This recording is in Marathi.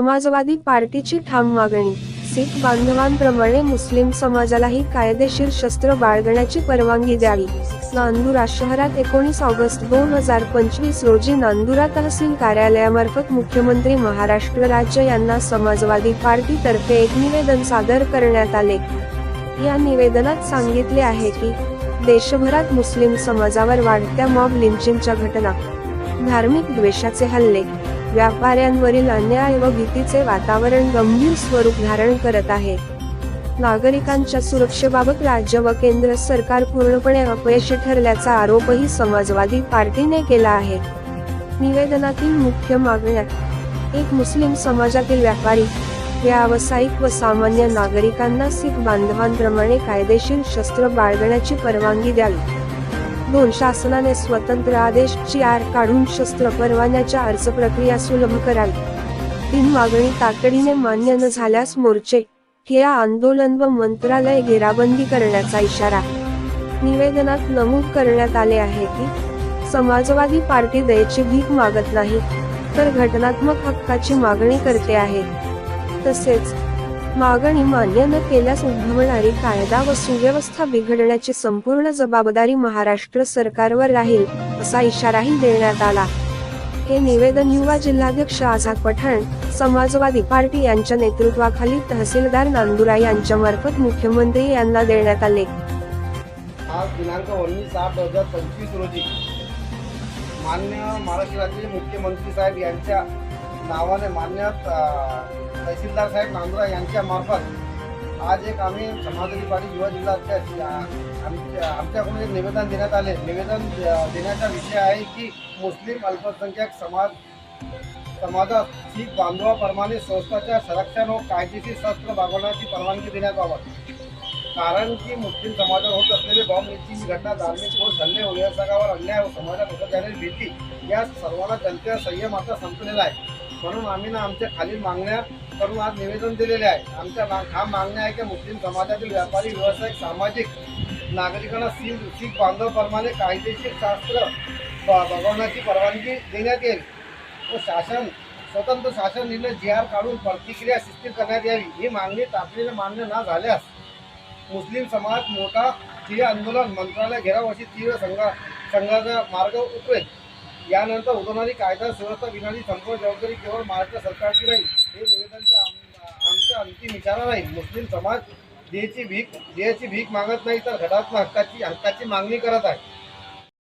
समाजवादी पार्टीची ठाम मागणी. सिख बांधवांप्रमाणे मुस्लिम समाजालाही कायदेशीर शस्त्र बाळगण्याची परवानगी द्यावी. नांदुरा शहरात एकोणीस ऑगस्ट दोन हजार पंचवीस रोजी नांदुरा तहसील कार्यालयामार्फत मुख्यमंत्री महाराष्ट्र राज्य यांना समाजवादी पार्टीतर्फे एक निवेदन सादर करण्यात आले. या निवेदनात सांगितले आहे की देशभरात मुस्लिम समाजावर वाढत्या मॉब लिंचिंगच्या घटना धार्मिक द्वेषाचे हल्ले. व्यापाऱ्यांवरील अन्याय व भीतीचे वातावरण गंभीर स्वरूप धारण करत आहे. नागरिकांच्या सुरक्षेबाबत राज्य व केंद्र सरकार पूर्णपणे अपयशी ठरल्याचा आरोपही समाजवादी पार्टीने केला आहे. निवेदनातील मुख्य मागण्या. एक मुस्लिम समाजातील व्यापारी व्यावसायिक व सामान्य नागरिकांना सिख बांधवांप्रमाणे कायदेशीर शस्त्र बाळगण्याची परवानगी द्यावी. दोन शासनाने स्वतंत्र आदेश ची आर काढून शस्त्र परवान्याच्या अर्ज प्रक्रिया सुलभ करावी. तीन मागणी तातडीने मान्य न झाल्यास मोर्चे या आंदोलन व मंत्रालय घेराबंदी करण्याचा इशारा. निवेदनात नमूद करण्यात आले आहे की समाजवादी पार्टी दयेची भीक मागत नाही तर घटनात्मक हक्काची मागणी करते आहे. तसेच मागणी मान्य न केल्यास उद्भवणारी कायदा व सुव्यवस्था बिघडण्याची संपूर्ण जबाबदारी महाराष्ट्र सरकारवर राहील असा इशाराही देण्यात आला. हे निवेदन युवा जिल्हाध्यक्ष आझाद पठाण समाजवादी पार्टी यांच्या नेतृत्वाखाली तहसीलदार नांदुरा यांच्या मार्फत मुख्यमंत्री यांना देण्यात आले. आज दिनांक उन्नीस आठ दोन हजार पंचवीस रोजी मान्य महाराष्ट्र राज्याचे मुख्यमंत्री साहेब यांच्या नावाने मान्य तहसीलदार साहेब नांदुरा यांच्या मार्फत आज एक आम्ही समाजवादी पार्टी युवा जिल्हा अध्यक्ष आमच्याकडून एक निवेदन देण्यात आले. निवेदन देण्याचा विषय आहे की मुस्लिम अल्पसंख्याक समाज समाजात शीख बांधवाप्रमाणे संस्थाच्या संरक्षण व कायदेशीर शस्त्र बागवण्याची परवानगी देण्यात यावी. कारण की मुस्लिम समाजात होत असलेले बॉम्बची घटना धार्मिक कोर्स हल्ले व व्यवसायावर अन्याय व समाजात होत जाणारी भीती या सर्वांना जनतेचा संयम आता संपलेला आहे. म्हणून आम्ही ना आमच्या खालील मागण्या करून आज निवेदन दिलेले आहे. आमच्या मा- ठाम मागण्या आहे की मुस्लिम समाजातील व्यापारी व्यावसायिक सामाजिक नागरिकांना सीख सीख बांधवाप्रमाणे कायदेशीर शास्त्र ब- बघवण्याची परवानगी देण्यात येईल. व शासन स्वतंत्र शासन निर्णय जी आर काढून प्रतिक्रिया शिस्तीत करण्यात यावी ही मागणी तातडीने मान्य न झाल्यास मुस्लिम समाज मोठा तीव्र आंदोलन मंत्रालय घेराव अशी तीव्र संघा संघाचा मार्ग उतरेल यानंतर उद्भवणारी कायदा सुव्यवस्था विनाची संपूर्ण जबाबदारी केवळ महाराष्ट्र सरकारची नाही हे निवेदनचे आम- अंतिम राहील मुस्लिम समाज देयची भीक देयची भीक मागत नाही तर घटात्मक हक्काची हक्काची मागणी करत आहे.